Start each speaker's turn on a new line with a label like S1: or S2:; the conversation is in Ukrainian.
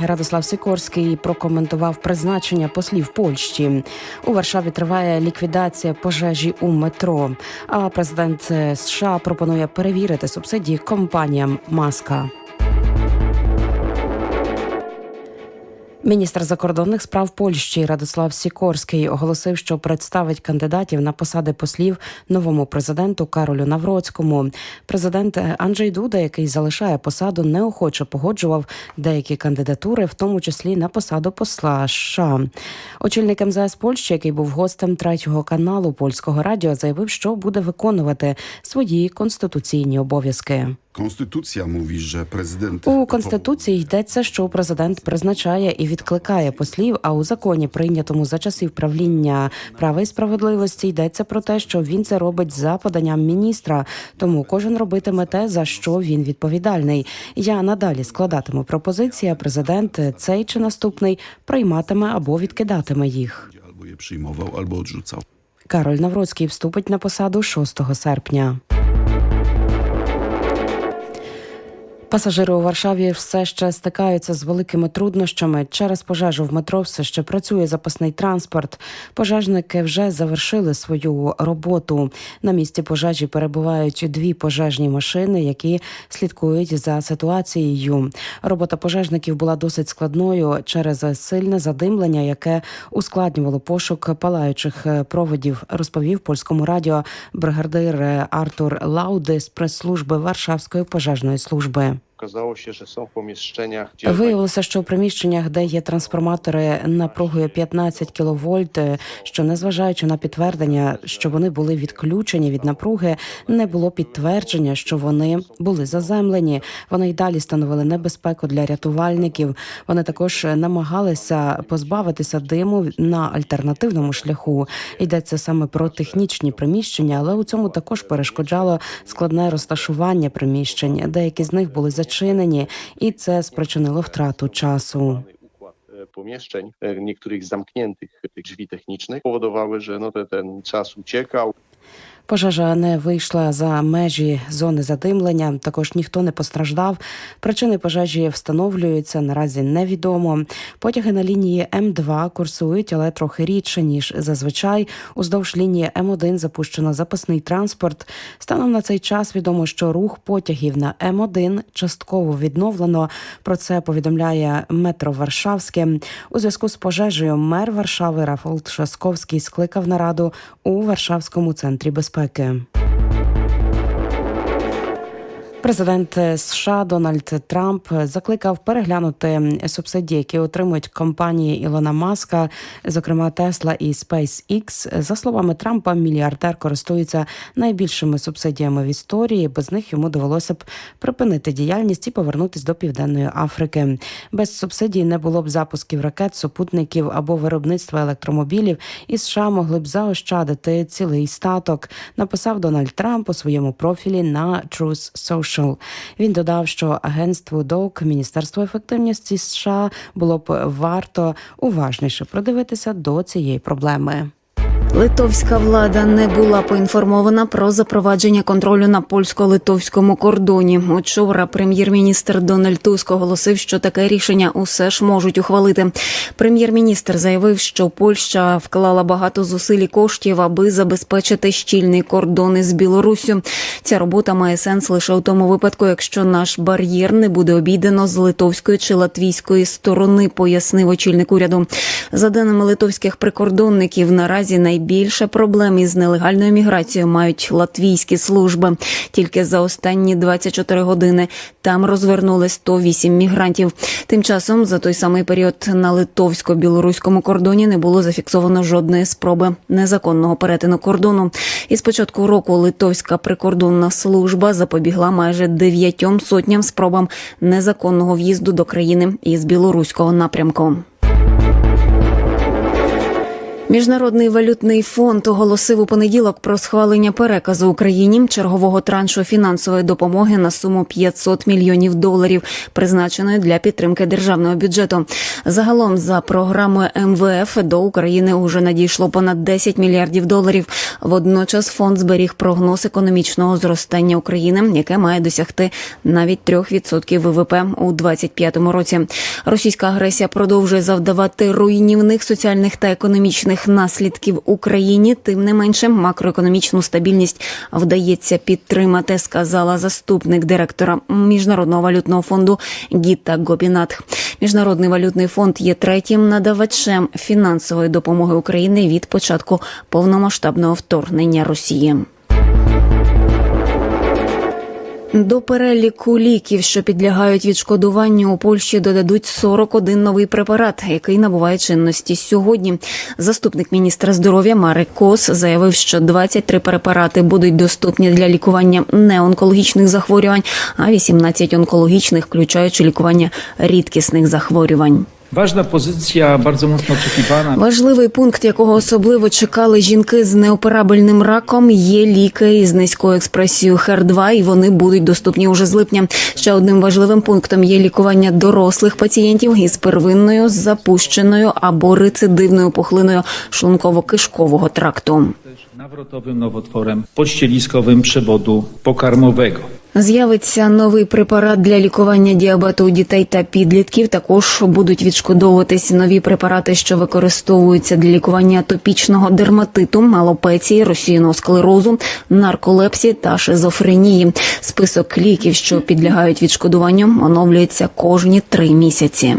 S1: Радослав Сикорський прокоментував призначення послів Польщі. У Варшаві триває ліквідація пожежі у метро. А президент США пропонує перевірити субсидії компаніям Маска. Міністр закордонних справ Польщі Радослав Сікорський оголосив, що представить кандидатів на посади послів новому президенту Каролю Навроцькому. Президент Анджей Дуда, який залишає посаду, неохоче погоджував деякі кандидатури, в тому числі на посаду посла США. Очільник МЗС Польщі, який був гостем третього каналу польського радіо, заявив, що буде виконувати свої конституційні обов'язки.
S2: Konstytucja mówi, że prezydent
S1: У конституції йдеться, що президент призначає і відкликає послів. А у законі, прийнятому за часів правління права і справедливості, йдеться про те, що він це робить за поданням міністра. Тому кожен робитиме те, за що він відповідальний. Я надалі складатиму пропозиції. а Президент цей чи наступний прийматиме або відкидатиме їх.
S2: albo je przyjmował, albo odrzucał.
S1: Кароль Навроцький вступить на посаду 6 серпня. Пасажири у Варшаві все ще стикаються з великими труднощами. Через пожежу в метро все ще працює запасний транспорт. Пожежники вже завершили свою роботу. На місці пожежі перебувають дві пожежні машини, які слідкують за ситуацією. Робота пожежників була досить складною через сильне задимлення, яке ускладнювало пошук палаючих е, проводів. Розповів польському радіо бригадир е, Артур Лауди з прес-служби Варшавської пожежної служби.
S3: Że są w
S1: Виявилося, що у приміщеннях, де є трансформатори напругою 15 кВт, що незважаючи на підтвердження, що вони були відключені від напруги, не було підтвердження, що вони були заземлені. Вони й далі становили небезпеку для рятувальників. Вони також намагалися позбавитися диму на альтернативному шляху. Йдеться саме про технічні приміщення, але у цьому також перешкоджало складне розташування приміщень. Деякі з них були зачинені, і це спричинило втрату часу.
S3: e, pomieszczeń, e, niektórych zamkniętych tych drzwi technicznych, powodowały, że no te, ten czas uciekał.
S1: Пожежа не вийшла за межі зони задимлення. Також ніхто не постраждав. Причини пожежі встановлюються наразі невідомо. Потяги на лінії М2 курсують, але трохи рідше ніж зазвичай. Уздовж лінії М1 запущено запасний транспорт. Станом на цей час відомо, що рух потягів на М1 частково відновлено. Про це повідомляє метро Варшавське. У зв'язку з пожежею мер Варшави Рафал Трzaskowski скликав нараду у Варшавському центрі безпеки безпеки. Президент США Дональд Трамп закликав переглянути субсидії, які отримують компанії Ілона Маска, зокрема Тесла і SpaceX. За словами Трампа, мільярдер користується найбільшими субсидіями в історії. Без них йому довелося б припинити діяльність і повернутись до південної Африки. Без субсидій не було б запусків ракет, супутників або виробництва електромобілів, і США могли б заощадити цілий статок. Написав Дональд Трамп у своєму профілі на Truth Social. Він додав, що агентству ДОК Міністерство ефективності США було б варто уважніше придивитися до цієї проблеми.
S4: Литовська влада не була поінформована про запровадження контролю на польсько-литовському кордоні. Учора прем'єр-міністр Дональд Туск оголосив, що таке рішення усе ж можуть ухвалити. Прем'єр-міністр заявив, що Польща вклала багато зусиль і коштів, аби забезпечити щільний кордон із Білоруссю. Ця робота має сенс лише у тому випадку, якщо наш бар'єр не буде обійдено з литовської чи латвійської сторони, пояснив очільник уряду. За даними литовських прикордонників, наразі найбільше проблем із нелегальною міграцією мають латвійські служби. Тільки за останні 24 години там розвернули 108 мігрантів. Тим часом за той самий період на литовсько-білоруському кордоні не було зафіксовано жодної спроби незаконного перетину кордону. І з початку року литовська прикордонна служба запобігла майже дев'ятьом сотням спробам незаконного в'їзду до країни із білоруського напрямку. Міжнародний валютний фонд оголосив у понеділок про схвалення переказу Україні чергового траншу фінансової допомоги на суму 500 мільйонів доларів, призначеної для підтримки державного бюджету. Загалом за програмою МВФ до України уже надійшло понад 10 мільярдів доларів. Водночас фонд зберіг прогноз економічного зростання України, яке має досягти навіть 3% ВВП у 2025 році. Російська агресія продовжує завдавати руйнівних соціальних та економічних наслідків Україні. Тим не менше, макроекономічну стабільність вдається підтримати, сказала заступник директора міжнародного валютного фонду Гіта Гобінат. Міжнародний валютний фонд є третім надавачем фінансової допомоги України від початку повномасштабного вторгнення Росії. До переліку ліків, що підлягають відшкодуванню у Польщі, додадуть 41 новий препарат, який набуває чинності сьогодні. Заступник міністра здоров'я Марек Кос заявив, що 23 препарати будуть доступні для лікування неонкологічних захворювань, а 18 онкологічних, включаючи лікування рідкісних захворювань.
S5: Ważna pozycja, bardzo mocno oczekiwana.
S4: Важливий пункт, якого особливо чекали жінки з неоперабельним раком, є ліки із низькою експресією ХЕР-2, і вони будуть доступні уже з липня. Ще одним важливим пунктом є лікування дорослих пацієнтів із первинною запущеною або рецидивною пухлиною шлунково-кишкового тракту.
S5: Nawrotowym nowotworem pościeliskowym przewodu pokarmowego.
S4: З'явиться новий препарат для лікування діабету у дітей та підлітків. Також будуть відшкодовуватись нові препарати, що використовуються для лікування атопічного дерматиту, малопеції, російного склерозу, нарколепсії та шизофренії. Список ліків, що підлягають відшкодуванню, оновлюється кожні три місяці.